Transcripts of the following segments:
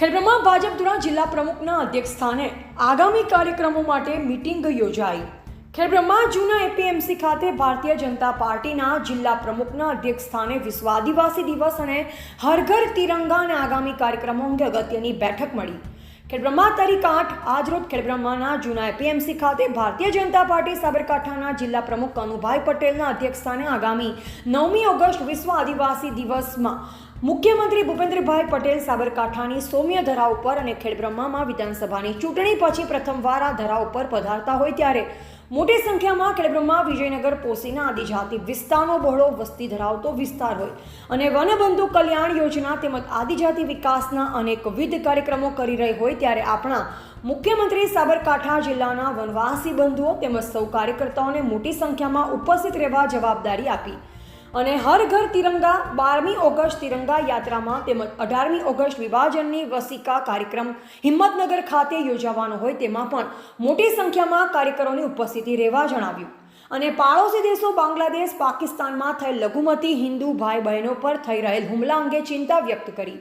ખેડબ્રહ્મા ભાજપ દ્વારા જિલ્લા પ્રમુખના અધ્યક્ષસ્થાને આગામી કાર્યક્રમો માટે મીટિંગ યોજાઈ. ખેડબ્રહ્મા જૂના એપીએમસી ખાતે ભારતીય જનતા પાર્ટીના જિલ્લા પ્રમુખના અધ્યક્ષસ્થાને વિશ્વ આદિવાસી દિવસ અને હર તિરંગા અને આગામી કાર્યક્રમો અંગે અગત્યની બેઠક મળી. ખેડબ્રહ્મા તારીખ આઠ આજરોજ ખેડબ્રહ્માના જૂના એપીએમસી ખાતે ભારતીય જનતા પાર્ટી સાબરકાંઠાના જિલ્લા પ્રમુખ કનુભાઈ પટેલના અધ્યક્ષસ્થાને આગામી નવમી ઓગસ્ટ વિશ્વ આદિવાસી દિવસમાં મુખ્યમંત્રી ભૂપેન્દ્રભાઈ પટેલ સાબરકાંઠાની સૌમ્ય ધરા ઉપર અને ખેડબ્રહ્મામાં વિધાનસભાની ચૂંટણી પછી પ્રથમવાર આ ધરા ઉપર પધારતા હોય ત્યારે મોટી સંખ્યામાં ખેડબ્રહ્મા વિજયનગર પોસીના આદિજાતિ વિસ્તારનો બહોળો વસ્તી ધરાવતો વિસ્તાર હોય. અને વનબંધુ કલ્યાણ યોજના તેમજ આદિજાતિ વિકાસના અનેકવિધ કાર્યક્રમો કરી રહી હોય ત્યારે આપણા મુખ્યમંત્રી સાબરકાંઠા જિલ્લાના વનવાસી બંધુઓ તેમજ સૌ કાર્યકર્તાઓને મોટી સંખ્યામાં ઉપસ્થિત રહેવા જવાબદારી આપી. અને હર ઘર તિરંગા બારમી ઓગસ્ટ તિરંગા યાત્રામાં તેમજ અઢારમી ઓગસ્ટ વિભાજનની વસિકા કાર્યક્રમ હિંમતનગર ખાતે યોજાવાનો હોય તેમાં પણ મોટી સંખ્યામાં કાર્યકરોની ઉપસ્થિતિ રહેવા જણાવ્યું. અને પાડોશી દેશો બાંગ્લાદેશ પાકિસ્તાનમાં થયેલ લઘુમતી હિન્દુ ભાઈ બહેનો પર થઈ રહેલ હુમલા અંગે ચિંતા વ્યક્ત કરી.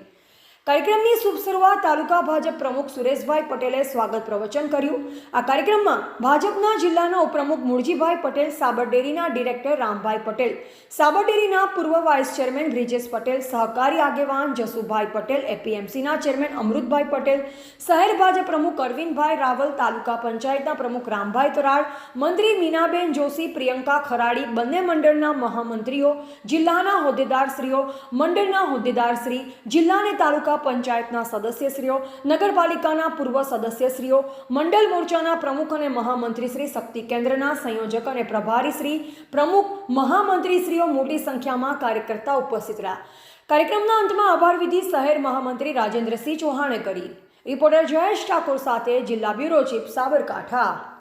કાર્યક્રમની શુભ શરૂઆત તાલુકા ભાજપ પ્રમુખ સુરેશભાઈ પટેલે સ્વાગત પ્રવચન કર્યું. આ કાર્યક્રમમાં ભાજપના જિલ્લાના ઉપપ્રમુખ મુળજીભાઈ પટેલ, સાબરડેરીના ડિરેક્ટર રામભાઈ પટેલ, સાબરડેરીના પૂર્વ વાઇસ ચેરમેન બ્રિજેશ પટેલ, સહકારી આગેવાન જસુભાઈ પટેલ, એપીએમસીના ચેરમેન અમૃતભાઈ પટેલ, શહેર ભાજપ પ્રમુખ અરવિંદભાઈ રાવલ, તાલુકા પંચાયતના પ્રમુખ રામભાઈ તરાડ મંત્રી મીનાબેન જોશી, પ્રિયંકા ખરાડી, બંને મંડળના મહામંત્રીઓ, જિલ્લાના હોદ્દેદારશ્રીઓ, મંડળના હોદ્દેદારશ્રી જિલ્લા અને તાલુકા પંચાયતના સદસ્યશ્રીઓ, નગરપાલિકાના પૂર્વ સદસ્યશ્રીઓ મંડળ મોરચાના પ્રમુખ અને મહામંત્રી શ્રી શક્તિ કેન્દ્રના સંયોજક અને પ્રભારી શ્રી, પ્રમુખ મહામંત્રીશ્રીઓ મોટી સંખ્યામાં કાર્યકર્તા ઉપસ્થિત રહ્યા. કાર્યક્રમના અંતમાં આભાર વિધિ શહેર મહામંત્રી રાજેન્દ્રસિંહ ચૌહાણે કરી. રિપોર્ટર જયેશ ઠાકોર સાથે જિલ્લા બ્યુરો ચીફ સાબરકાંઠા.